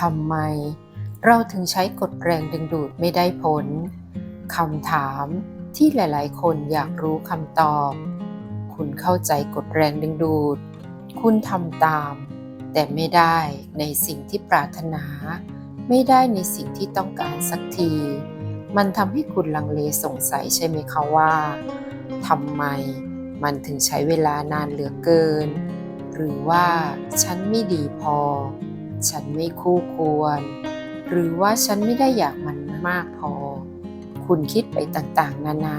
ทำไม เราถึงใช้กฎแรงดึงดูดไม่ได้ผลคำถามที่หลาย ๆ คนอยากรู้คำตอบ คุณเข้าใจกฎแรงดึงดูด คุณทำตาม แต่ไม่ได้ในสิ่งที่ปรารถนา ไม่ได้ในสิ่งที่ต้องการสักที มันทำให้คุณลังเลสงสัยใช่ไหมคะว่าทำไมมันถึงใช้เวลานานเหลือเกิน หรือว่าฉันไม่ดีพอ ฉันไม่คู่ควร หรือว่าฉันไม่ได้อยากมันมากพอ คุณคิดไปต่างๆ นานา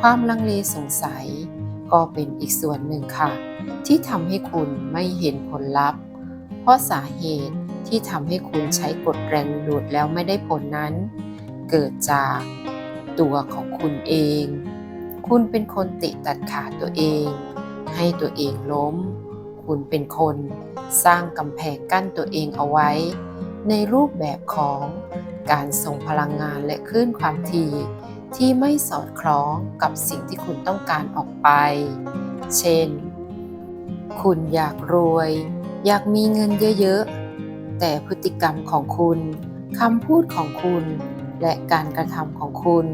ความลังเลสงสัย ก็เป็นอีกส่วนหนึ่งค่ะ ที่ทำให้คุณไม่เห็นผลลัพธ์ เพราะสาเหตุที่ทำให้คุณใช้กฎแรงดูดแล้วไม่ได้ผลนั้น เกิดจากตัวของคุณเอง คุณเป็นคนติตัดขาตัวเอง ให้ตัวเองล้ม คุณเป็นคน สร้างกำแพงกั้นตัวเองเอาไว้ ในรูปแบบของการส่งพลังงานและคลื่นความถี่ที่ไม่สอดคล้องกับสิ่งที่คุณต้องการออกไป เช่น คุณอยากรวย อยากมีเงินเยอะๆ แต่พฤติกรรมของคุณคำพูดของคุณ และการกระทำของคุณ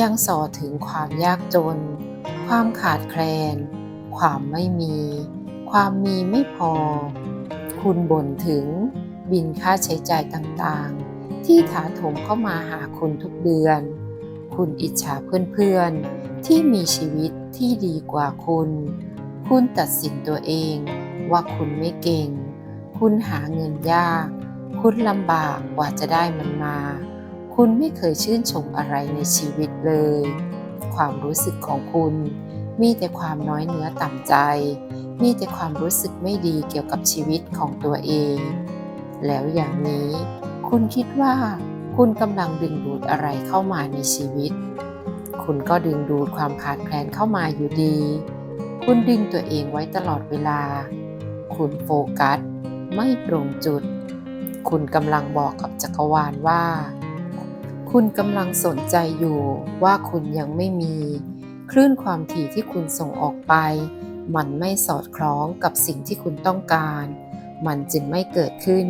ยังส่อถึงความยากจน ความขาดแคลน ความไม่มี ความมีไม่พอ คุณบ่นถึงบินค่าใช้จ่ายต่างๆ ที่ถาโถมเข้ามาหาคุณทุกเดือน คุณอิจฉาเพื่อนๆ ที่มีชีวิตที่ดีกว่าคุณ คุณตัดสินตัวเองว่าคุณไม่เก่ง คุณหาเงินยาก คุณลำบากกว่าจะได้มันมา คุณไม่เคยชื่นชมอะไรในชีวิตเลย ความรู้สึกของคุณ มีแต่ความน้อยเนื้อต่ำใจ มีแต่ความรู้สึกไม่ดีเกี่ยวกับชีวิตของตัวเอง แล้วอย่างนี้ คุณคิดว่า คุณกำลังดึงดูดอะไรเข้ามาในชีวิต คุณก็ดึงดูดความขาดแคลนเข้ามาอยู่ดี คุณดึงตัวเองไว้ตลอดเวลา คุณโฟกัส ไม่ตรงจุด คุณกำลังบอกกับจักรวาลว่า คุณกำลังสนใจอยู่ว่าคุณยังไม่มี คลื่นความถี่ที่คุณส่งออกไป มันไม่สอดคล้องกับสิ่งที่คุณต้องการ มันจึงไม่เกิดขึ้น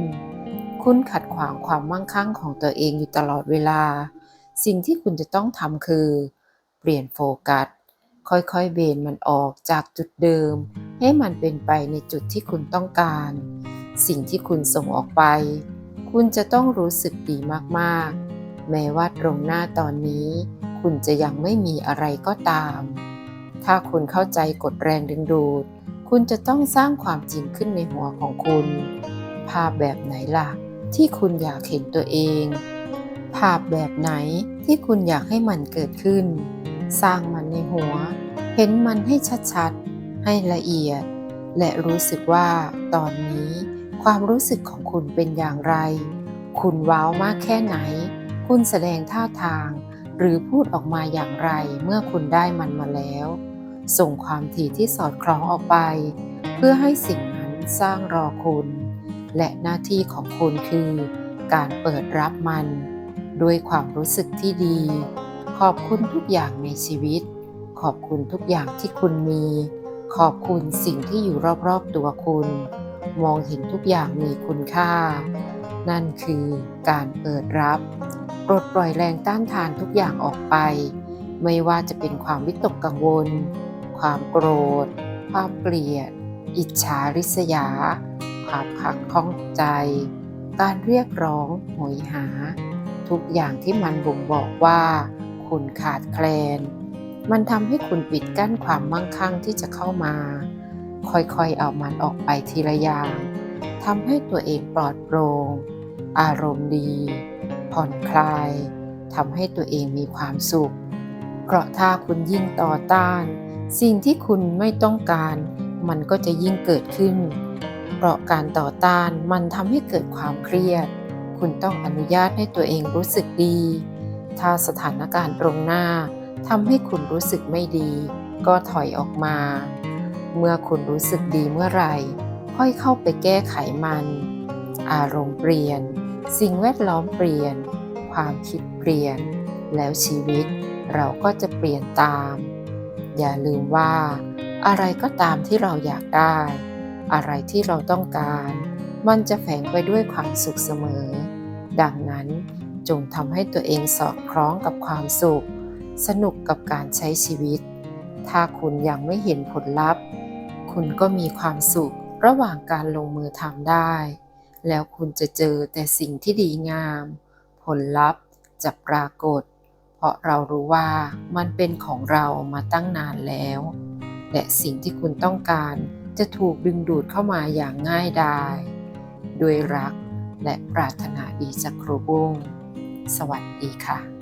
คุณขัดขวางความมั่งคั่งของตัวเองอยู่ตลอดเวลา สิ่งที่คุณจะต้องทำคือ เปลี่ยนโฟกัส ค่อยๆ เบนมันออกจากจุดเดิม ให้มันเป็นไปในจุดที่คุณต้องการ สิ่งที่คุณส่งออกไป คุณจะต้องรู้สึกดีมากๆ แม้ว่าตรงหน้าตอนนี้ คุณจะยังไม่มีอะไรก็ตาม ถ้าคุณเข้าใจกฎแรงดึงดูด คุณจะต้องสร้างความจริงขึ้นในหัวของคุณ ภาพแบบไหนล่ะ ที่คุณอยากเห็นตัวเอง ภาพแบบไหนที่คุณอยากให้มันเกิดขึ้น สร้างมันในหัว เห็นมันให้ชัดๆ ให้ละเอียด และรู้สึกว่าตอนนี้ ความรู้สึกของคุณเป็นอย่างไร คุณว้าวมากแค่ไหน คุณแสดงท่าทาง หรือพูดออกมาอย่างไรเมื่อคุณได้มันมาแล้ว ส่งความถี่ที่สอดคล้องออกไป เพื่อให้สิ่งนั้นสร้างรอคุณ และหน้าที่ของคุณคือ การเปิดรับมัน ด้วยความรู้สึกที่ดี ขอบคุณทุกอย่างในชีวิต ขอบคุณทุกอย่างที่คุณมี ขอบคุณสิ่งที่อยู่รอบๆตัวคุณ มองเห็นทุกอย่างมีคุณค่า นั่นคือการเปิดรับ ปลดปล่อยแรงต้านทานทุกอย่างออกไป ไม่ว่าจะเป็นความวิตกกังวล ความโกรธ ความเกลียด อิจฉาริษยา ความขัดข้องใจ การเรียกร้องโหยหา ทุกอย่างที่มันบ่งบอกว่า คุณขาดแคลน มันทำให้คุณปิดกั้นความมั่งคั่งที่จะเข้ามา ค่อยๆเอามันออกไปทีละอย่างทำให้ตัวเองปลอดโปร่งอารมณ์ดี ผ่อนคลายทำให้ตัวเองมีความสุข เพราะถ้าคุณยิ่งต่อต้าน สิ่งที่คุณไม่ต้องการ มันก็จะยิ่งเกิดขึ้น เพราะการต่อต้านมันทำให้เกิดความเครียด คุณต้องอนุญาตให้ตัวเองรู้สึกดี ถ้าสถานการณ์ตรงหน้าทำให้คุณรู้สึกไม่ดี ก็ถอยออกมา เมื่อคุณรู้สึกดีเมื่อไหร่ ค่อยเข้าไปแก้ไขมัน อารมณ์เปลี่ยน สิ่งแวดล้อมเปลี่ยน ความคิดเปลี่ยน แล้วชีวิตเราก็จะเปลี่ยนตาม อย่าลืมว่า อะไรก็ตามที่เราอยากได้ อะไรที่เราต้องการ มันจะแฝงไปด้วยความสุขเสมอ ดังนั้นจงทำให้ตัวเองสอดคล้องกับความสุข สนุกกับการใช้ชีวิต ถ้าคุณยังไม่เห็นผลลัพธ์ คุณก็มีความสุขระหว่างการลงมือทำได้ แล้วคุณจะเจอแต่สิ่งที่ดีงาม ผลลัพธ์จะปรากฏ เพราะเรารู้ว่ามันเป็นของเรามาตั้งนานแล้ว และสิ่งที่คุณต้องการจะถูกดึงดูดเข้ามาอย่างง่ายดายด้วยรักและปรารถนาดีจากครูบุ้งสวัสดีค่ะ